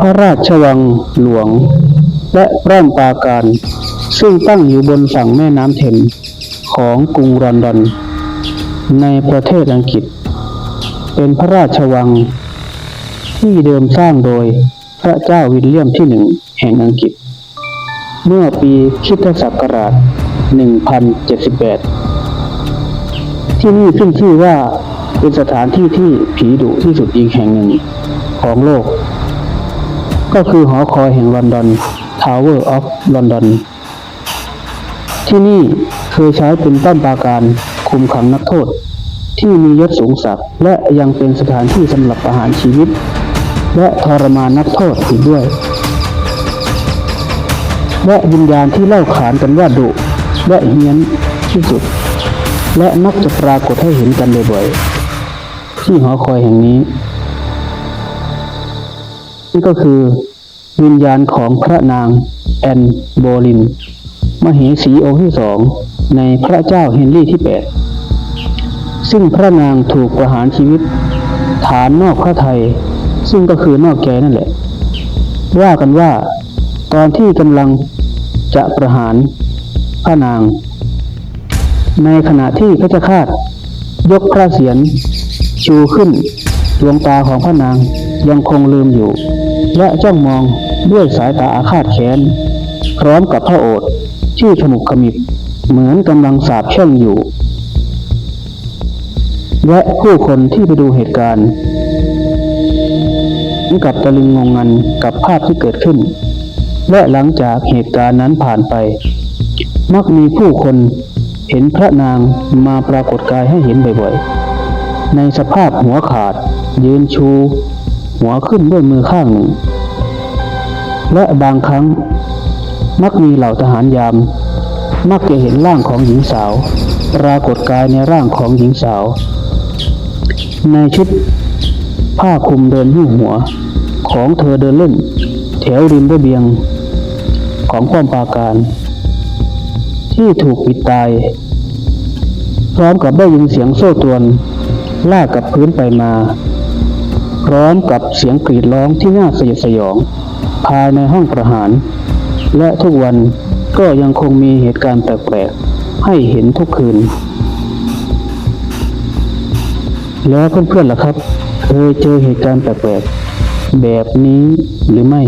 พระราชวังหลวง และร่มปราการ ซึ่งตั้งอยู่บนฝั่งแม่น้ำเทมของกรุงลอนดอน ในประเทศอังกฤษ เป็นพระราชวัง ที่เดิมสร้างโดยพระเจ้าวิลเลียมที่หนึ่งแห่งอังกฤษ เมื่อปีคริสตศักราช 1078 ที่นี่ขึ้นชื่อว่าเป็นสถานที่ที่ผีดุที่สุดอีกแห่งหนึ่งของโลก ก็คือหอคอยแห่งลอนดอน Tower of London ที่นี่เคยใช้เป็นป้อมปราการคุมขังนักโทษ ที่มียศสูงศักดิ์และยังเป็นสถานที่สำหรับประหารชีวิต และทรมานนักโทษอีกด้วย และวิญญาณที่เล่าขานกันว่าดุและเฮี้ยนที่สุด และมักจะปรากฏให้เห็นกันบ่อยๆที่หอคอยแห่งนี้ นี่ก็คือวิญญาณของพระนางแอนโบลิน มเหสีองค์ที่สองในพระเจ้าเฮนรี่ที่ 8 ซึ่งพระนางถูกประหารชีวิต ฐานนอกพระไทย ซึ่งก็คือนอกแกนั่นแหละ ว่ากันว่า ตอนที่กำลังจะประหารพระนาง ในขณะที่พระเจ้าคาดยกพระเศียรชูขึ้นดวงตาของพระนาง ยังคงลืมอยู่ และจ้องมองด้วยสายตาอาฆาตแค้นพร้อมกับพระโอษฐ์ที่ขมุกขมิบเหมือนกำลังสาบแช่งอยู่ และผู้คนที่ไปดูเหตุการณ์กับตะลึงงงงันกับภาพที่เกิดขึ้น และหลังจากเหตุการณ์นั้นผ่านไป มักมีผู้คนเห็นพระนางมาปรากฏกายให้เห็นบ่อยๆ ในสภาพหัวขาด ยืนชู หัวขึ้นด้วยมือข้างหนึ่ง และบางครั้ง มักมีเหล่าทหารยาม มักจะเห็นร่างของหญิงสาว ปรากฏกายในร่างของหญิงสาว ในชุดผ้าคลุมเดินหิ้วหัว ของเธอเดินเล่น แถวริมระเบียง ของป้อมปราการ ที่ถูกปิดตาย พร้อมกับได้ยินเสียงโซ่ตรวนลากกับพื้นไปมา พร้อมกับเสียงกรีดร้องที่น่าสยดสยอง ภายในห้องประหาร และทุกวันก็ยังคงมีเหตุการณ์แปลกๆ ให้เห็นทุกคืน แล้วเพื่อนๆล่ะครับ เคยเจอเหตุการณ์แปลกๆ แบบนี้หรือไม่